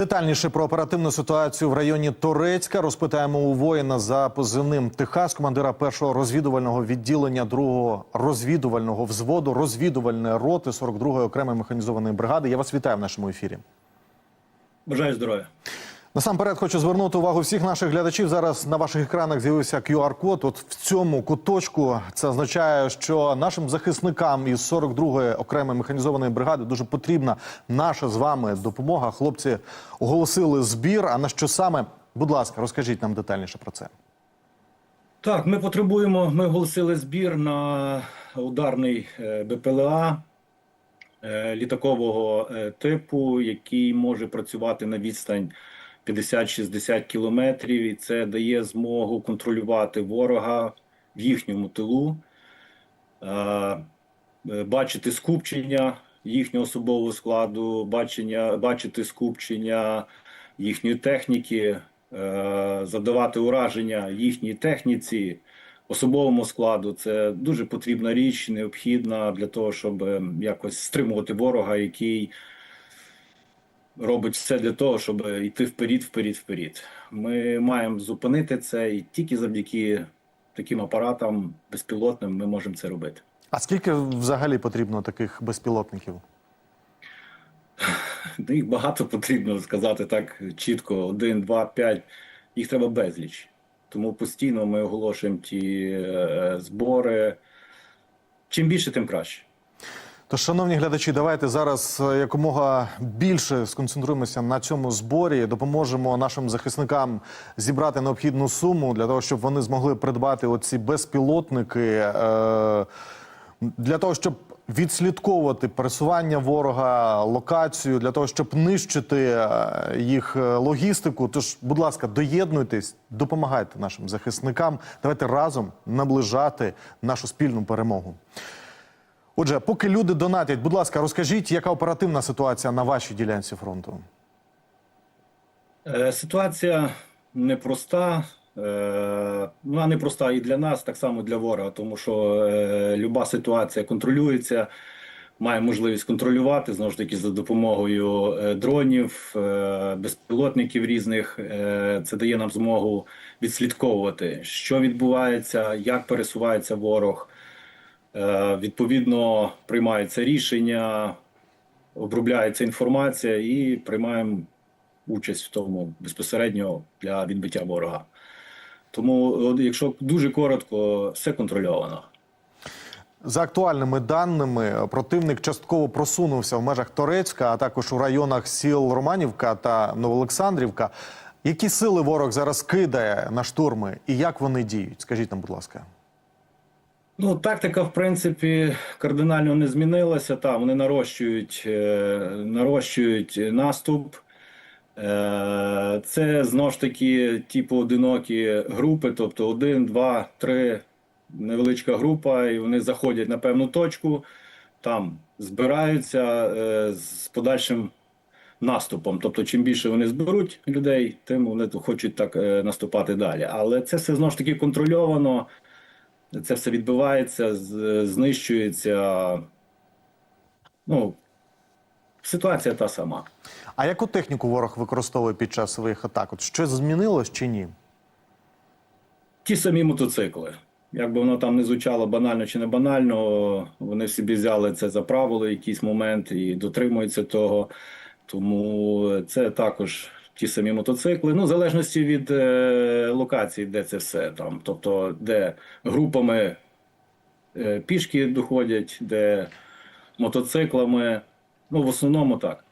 Детальніше про оперативну ситуацію в районі Торецька розпитаємо у воїна за позивним Техас, командира першого розвідувального відділення другого розвідувального взводу розвідувальної роти 42-ї окремої механізованої бригади. Я вас вітаю в нашому ефірі. Бажаю здоров'я. Насамперед хочу звернути увагу всіх наших глядачів. Зараз на ваших екранах з'явився QR-код. От в цьому куточку це означає, що нашим захисникам із 42-ї окремої механізованої бригади дуже потрібна наша з вами допомога. Хлопці оголосили збір. А на що саме? Будь ласка, розкажіть нам детальніше про це. Так, ми потребуємо. Ми оголосили збір на ударний е, БПЛА е, літакового е, типу, який може працювати на відстань 50-60 кілометрів, і це дає змогу контролювати ворога в їхньому тилу, е, бачити скупчення їхнього особового складу, бачення, бачити скупчення їхньої техніки, е, завдавати ураження їхній техніці, особовому складу. Це дуже потрібна річ, необхідна для того, щоб е, якось стримувати ворога, який робить все для того, щоб йти вперед, вперед, вперед. Ми маємо зупинити це, і тільки завдяки таким апаратам безпілотним ми можемо це робити. А скільки взагалі потрібно таких безпілотників? Ну, Їх багато потрібно сказати так чітко: один, два, п'ять. Їх треба безліч. Тому постійно ми оголошуємо ті е, збори. Чим більше, тим краще. Тож, шановні глядачі, давайте зараз е, якомога більше сконцентруємося на цьому зборі. Допоможемо нашим захисникам зібрати необхідну суму для того, щоб вони змогли придбати оці безпілотники е, для того, щоб відслідковувати пересування ворога, локацію, для того, щоб нищити е, їх логістику. Тож, будь ласка, доєднуйтесь, допомагайте нашим захисникам. Давайте разом наближати нашу спільну перемогу. Отже, поки люди донатять, будь ласка, розкажіть, яка оперативна ситуація на вашій ділянці фронту? Е, Ситуація непроста. Е, Вона непроста і для нас, так само для ворога, тому що е, люба ситуація контролюється, має можливість контролювати знову ж таки за допомогою е, дронів, безпілотників різних. Це дає нам змогу відслідковувати, що відбувається, як пересувається ворог. Е, Відповідно, приймаються рішення, обробляється інформація і приймаємо участь в тому безпосередньо для відбиття ворога. Тому, якщо дуже коротко, все контрольовано. За актуальними даними, противник частково просунувся в межах Торецька, а також у районах сіл Романівка та Новоолександрівка. Які сили ворог зараз кидає на штурми і як вони діють? Скажіть нам, будь ласка. Ну, тактика, в принципі, кардинально не змінилася. Та вони нарощують, е, нарощують наступ. Е, Це знову ж таки ті поодинокі групи, тобто один, два, три, невеличка група, і вони заходять на певну точку, там збираються е, з подальшим наступом. Тобто, чим більше вони зберуть людей, тим вони хочуть так наступати далі. Але це все знову ж таки контрольовано. Це все відбувається, знищується. Ну, ситуація та сама. А яку техніку ворог використовує під час своїх атак? От щось змінилось чи ні? Ті самі мотоцикли. Як би воно там не звучало банально чи не банально, вони собі взяли це за правило в якийсь момент і дотримуються того. Тому це також ті самі мотоцикли. Ну, в залежності від е, локації, де це все там. Тобто, де групами е, пішки доходять, де мотоциклами. Ну, в основному так.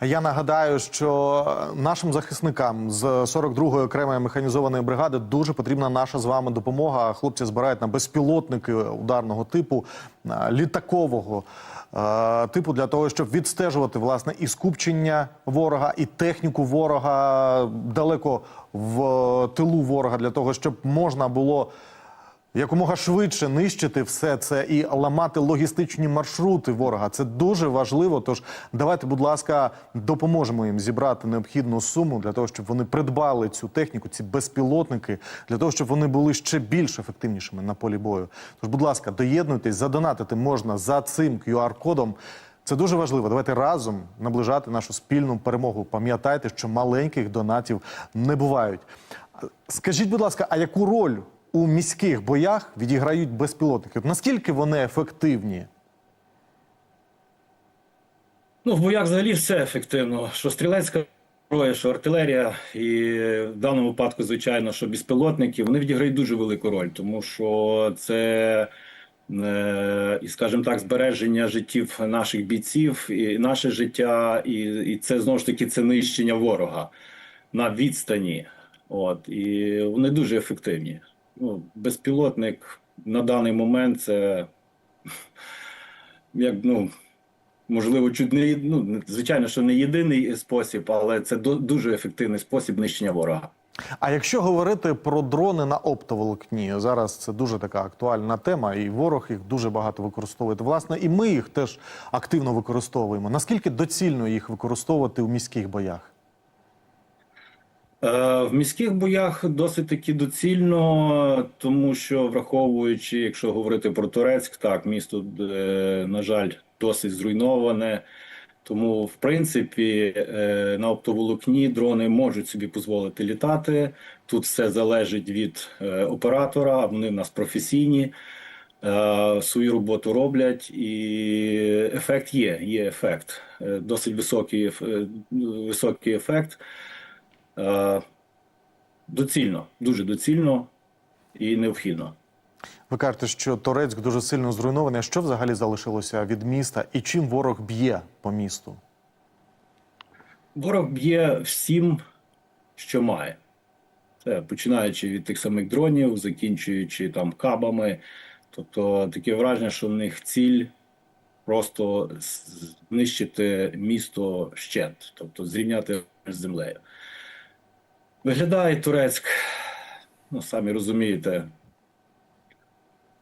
Я нагадаю, що нашим захисникам з 42-ї окремої механізованої бригади дуже потрібна наша з вами допомога. Хлопці збирають на безпілотники ударного типу, літакового е, типу, для того, щоб відстежувати власне і скупчення ворога, і техніку ворога далеко в тилу ворога, для того, щоб можна було якомога швидше нищити все це і ламати логістичні маршрути ворога. Це дуже важливо. Тож давайте, будь ласка, допоможемо їм зібрати необхідну суму для того, щоб вони придбали цю техніку, ці безпілотники, для того, щоб вони були ще більш ефективнішими на полі бою. Тож, будь ласка, доєднуйтесь, задонатити можна за цим QR-кодом. Це дуже важливо. Давайте разом наближати нашу спільну перемогу. Пам'ятайте, що маленьких донатів не бувають. Скажіть, будь ласка, а яку роль у міських боях відіграють безпілотники? Наскільки вони ефективні? Ну, в боях взагалі все ефективно. Що стрілецька зброя, що артилерія, і в даному випадку, звичайно, що безпілотники, вони відіграють дуже велику роль, тому що це, е, і, скажімо так, збереження життів наших бійців, і наше життя, і, і це знову ж таки це нищення ворога на відстані. От, і вони дуже ефективні. Ну, безпілотник на даний момент це як ну. Можливо, чуть не ну, звичайно, що не єдиний спосіб, але це дуже ефективний спосіб нищення ворога. А якщо говорити про дрони на оптоволокні, зараз це дуже така актуальна тема, і ворог їх дуже багато використовує. Власне, і ми їх теж активно використовуємо. Наскільки доцільно їх використовувати у міських боях? Е, В міських боях досить таки доцільно, тому що враховуючи, якщо говорити про Турецьк, так місто, е, на жаль, досить зруйноване. Тому, в принципі, е, на оптоволокні дрони можуть собі дозволити літати. Тут все залежить від оператора, вони в нас професійні, свою роботу роблять, і ефект є. Є ефект, досить високий, високий ефект. Е, Доцільно, дуже доцільно і необхідно. Ви кажете, що Торецьк дуже сильно зруйнований. Що взагалі залишилося від міста, і чим ворог б'є по місту? Ворог б'є всім, що має. Це починаючи від тих самих дронів, закінчуючи там кабами. Тобто таке враження, що в них ціль просто знищити місто щент, тобто зрівняти з землею. Виглядає Турецьк, ну самі розумієте,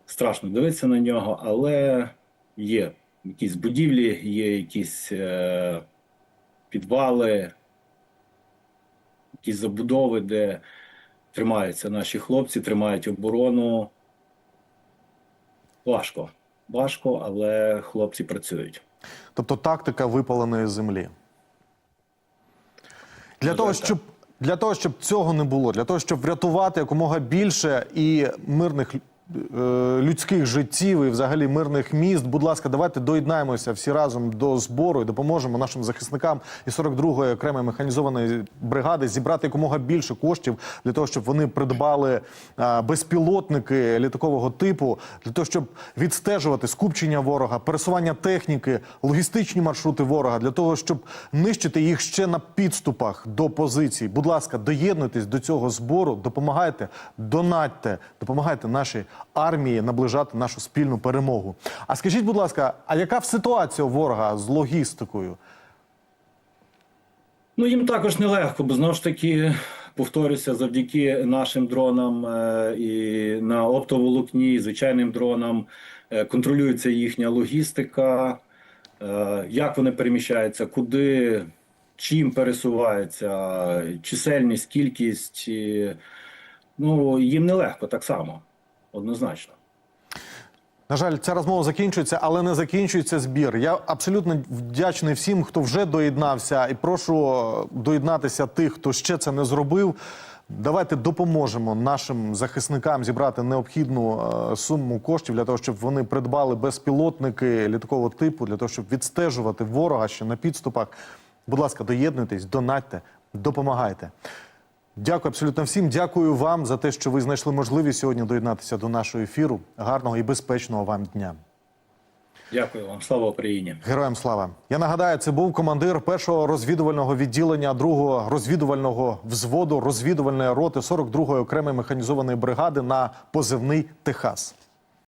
страшно дивитися на нього, але є якісь будівлі, є якісь е, підвали, якісь забудови, де тримаються наші хлопці, тримають оборону. Важко. Важко, але хлопці працюють. Тобто тактика випаленої землі. Для того, щоб для того, щоб цього не було, для того, щоб врятувати якомога більше і мирних людських життів і взагалі мирних міст, будь ласка, давайте доєднаємося всі разом до збору і допоможемо нашим захисникам і 42-ї окремої механізованої бригади зібрати якомога більше коштів для того, щоб вони придбали е, безпілотники літакового типу, для того, щоб відстежувати скупчення ворога, пересування техніки, логістичні маршрути ворога, для того, щоб нищити їх ще на підступах до позицій. Будь ласка, доєднуйтесь до цього збору, допомагайте, донатьте, допомагайте нашій армії наближати нашу спільну перемогу. А скажіть, будь ласка, а яка ситуація ворога з логістикою? Ну, їм також нелегко, бо знову ж таки, повторюся, завдяки нашим дронам е, і на оптоволокні, і звичайним дронам е, контролюється їхня логістика, е, як вони переміщаються, куди, чим пересуваються, чисельність, кількість. і, Ну, їм нелегко так само, однозначно. На жаль, ця розмова закінчується, але не закінчується збір. Я абсолютно вдячний всім, хто вже доєднався, і прошу доєднатися тих, хто ще це не зробив. Давайте допоможемо нашим захисникам зібрати необхідну е, суму коштів для того, щоб вони придбали безпілотники літакового типу, для того, щоб відстежувати ворога ще на підступах. Будь ласка, доєднуйтесь, донатьте, допомагайте. Дякую абсолютно всім. Дякую вам за те, що ви знайшли можливість сьогодні доєднатися до нашого ефіру. Гарного і безпечного вам дня. Дякую вам, слава Україні. Героям слава! Я нагадаю, це був командир першого розвідувального відділення другого розвідувального взводу розвідувальної роти 42-ї окремої механізованої бригади на позивний Техас.